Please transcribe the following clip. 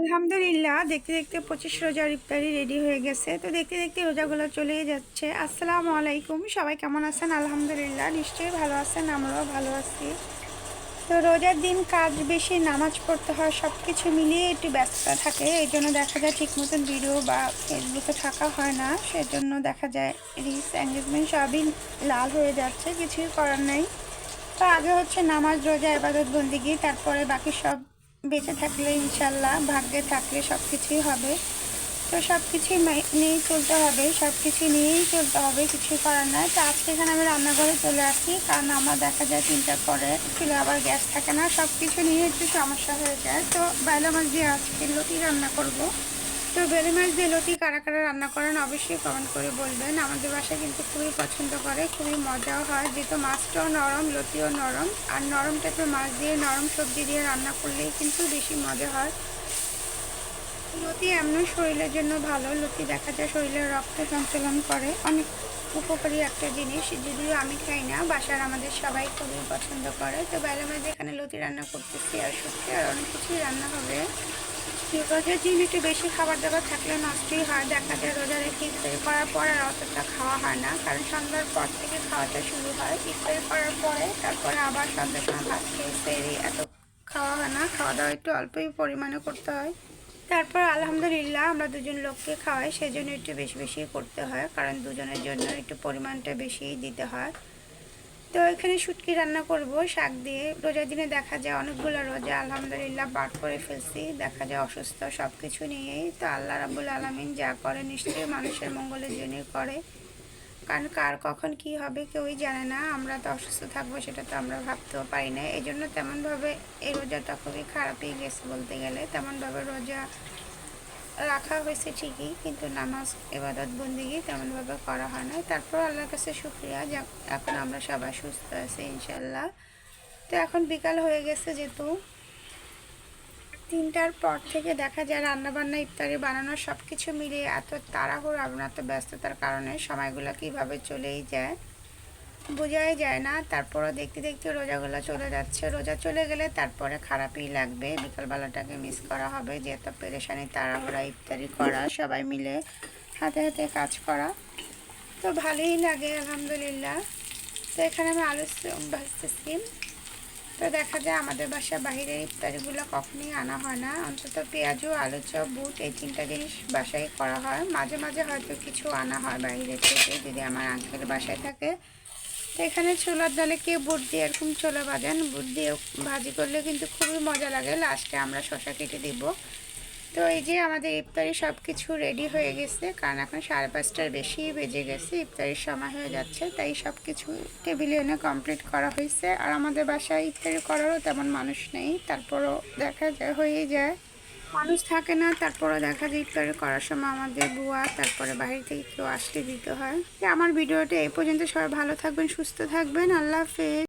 আলহামদুলিল্লাহ, দেখতে দেখতে পঁচিশ রোজার ইফতারি রেডি হয়ে গেছে। তো দেখতে দেখতে রোজাগুলো চলেই যাচ্ছে। আসসালামু আলাইকুম, সবাই কেমন আছেন? আলহামদুলিল্লাহ, নিশ্চয়ই ভালো আছেন, আমরাও ভালো আছি। তো রোজার দিন কাজ বেশি, নামাজ পড়তে হয় সব কিছু মিলিয়ে একটু ব্যস্ততা থাকে। এই জন্য দেখা যায় ঠিক মতন ভিডিও বা ফেসবুকে থাকা হয় না। সেজন্য দেখা যায় রিস এঙ্গেজমেন্ট সবই লাল হয়ে যাচ্ছে, কিছুই করার নেই। তো আগে হচ্ছে নামাজ, রোজা এবাদত বন্দিগি তারপরে বাকি সব বেঁচে থাকলে ইনশাল্লাহ, ভাগ্যে থাকলে সব কিছুই হবে। তো সব কিছুই নিয়েই চলতে হবে সব কিছু নিয়েই চলতে হবে, কিছুই করার নয়। তো আজকে এখানে আমি রান্নাঘরে চলে আসি, কারণ আমার দেখা যায় তিনটার পরে চুলে আবার গ্যাস থাকে না সব কিছু নিয়ে একটু সমস্যা হয়ে যায়। তো বাইলা মাছ দিয়ে আজকে লতি রান্না করব। তো বেলে মাছ দিয়ে লতি কারা কারা রান্না করেন অবশ্যই কমেন্ট করে বলবেন। আমাদের বাসায় কিন্তু খুবই পছন্দ করে, খুবই মজাও হয়। যেহেতু মাছটাও নরম লতিও নরম, আর নরম টাইপের মাছ দিয়ে নরম সবজি দিয়ে রান্না করলেই কিন্তু বেশি মজা হয়। লতি এমন শরীরের জন্য ভালো লতি দেখা যায় শরীরের রক্ত সঞ্চালন করে। অনেক উপকারী একটা জিনিস, যদিও আমি খাই না, বাসার আমাদের সবাই খুবই পছন্দ করে। তো বেলা মাঝে এখানে লতি রান্না করতেছি আর সত্যি আর অনেক কিছুই রান্না হবে। রোজার দিন একটু বেশি খাবার দাবার থাকলে নষ্টই হয়। দেখা যায় রোজা রেখে ইফতারি করার পর আর অতটা খাওয়া হয় না, কারণ সন্ধ্যার পর থেকে খাওয়াটা শুরু হয়। ইফতারি করার পরে তারপরে আবার সন্ধ্যার সময় ভাত খেয়ে সেরি এত খাওয়া হয় না, খাওয়া দাওয়া একটু অল্পই পরিমাণে করতে হয়। তারপর আলহামদুলিল্লাহ আমরা দুজন লোককে খাওয়াই, সেজন্য একটু বেশি বেশি করতে হয়, কারণ দুজনের জন্য একটু পরিমাণটা বেশি দিতে হয়। তো এখানে শুটকি রান্না করব, শাক দিয়ে। রোজার দিনে দেখা যায় অনেকগুলো রোজা, আলহামদুলিল্লাহ পাঠ করে ফেলছি। দেখা যায় অসুস্থ সব কিছু নিয়েই। তো আল্লাহ রাবুল আলমিন যা করে নিশ্চয়ই মানুষের মঙ্গলের জন্যই করে। কারণ কার কখন কি হবে কেউই জানে না। আমরা তো অসুস্থ থাকব, সেটা তো আমরা ভাবতেও পারি না। এই জন্য তেমনভাবে এই রোজাটা খুবই খারাপই গেছে বলতে গেলে। তেমনভাবে রোজা রাখা হয়েছে ঠিকই, কিন্তু নামাজ এবাদত বন্দিগি তেমনভাবে করা হয় না তারপর আল্লাহর কাছে শুক্রিয়া এখন আমরা সবাই সুস্থ আছি ইনশাল্লাহ তো এখন বিকাল হয়ে গেছে যেহেতু। তিনটার পর থেকে দেখা যায় রান্নাবান্না, ইফতারি বানানো সব কিছু মিলিয়ে এত তাড়াহুড়ো এবং তো ব্যস্ততার কারণে সময়গুলো কীভাবে চলেই যায়। বোঝাই যায় না। তারপরও দেখতে দেখতে রোজাগুলো চলে যাচ্ছে। রোজা চলে গেলে তারপরে খারাপই লাগবে। বিকালবেলাটাকে মিস করা হবে। যে এত পেরেশানি, তাড়াহুড়া, ইফতারি করা, সবাই মিলে হাতে হাতে কাজ করা। তো ভালোই লাগে, আলহামদুলিল্লাহ। তো এখানে আমি আলু ভাজতেছি। তো দেখা যায় আমাদের বাসা বাহিরের ইফতারিগুলো কখনই আনা হয় না। অন্তত পেঁয়াজু, আলু চপ, বুট, এই তিনটা জিনিস বাসায় করা হয়। মাঝে মাঝে হয়তো কিছু আনা হয় বাইরের থেকে, যদি আমার আঙ্কেল বাসায় থাকে। তো এখানে ছোলার ডালে কেউ বুট দিয়ে এরকম ছোলা ভাজান বুট দিয়ে ভাজি করলে কিন্তু খুবই মজা লাগে। লাস্টে আমরা শশা কেটে দিব। তো এই যে আমাদের ইফতারি সব কিছু রেডি হয়ে গেছে, কারণ এখন সাড়ে পাঁচটার বেশি বেজে গেছে, ইফতারির সময় হয়ে যাচ্ছে, তাই সব কিছু টেবিলে এনে কমপ্লিট করা হয়েছে। আর আমাদের বাসায় ইফতারি করারও তেমন মানুষ নেই, তারপরও দেখা যায় হয়ে যায়। মানুষ থাকে না তারপরে দেখা যায় ইফতারি করার সময় আমাদের বুয়া, তারপরে বাইরে থেকে কেউ আসতে দিতে হয়। আমার ভিডিওটা এই পর্যন্ত। সবাই ভালো থাকবেন, সুস্থ থাকবেন। আল্লাহ হাফেজ।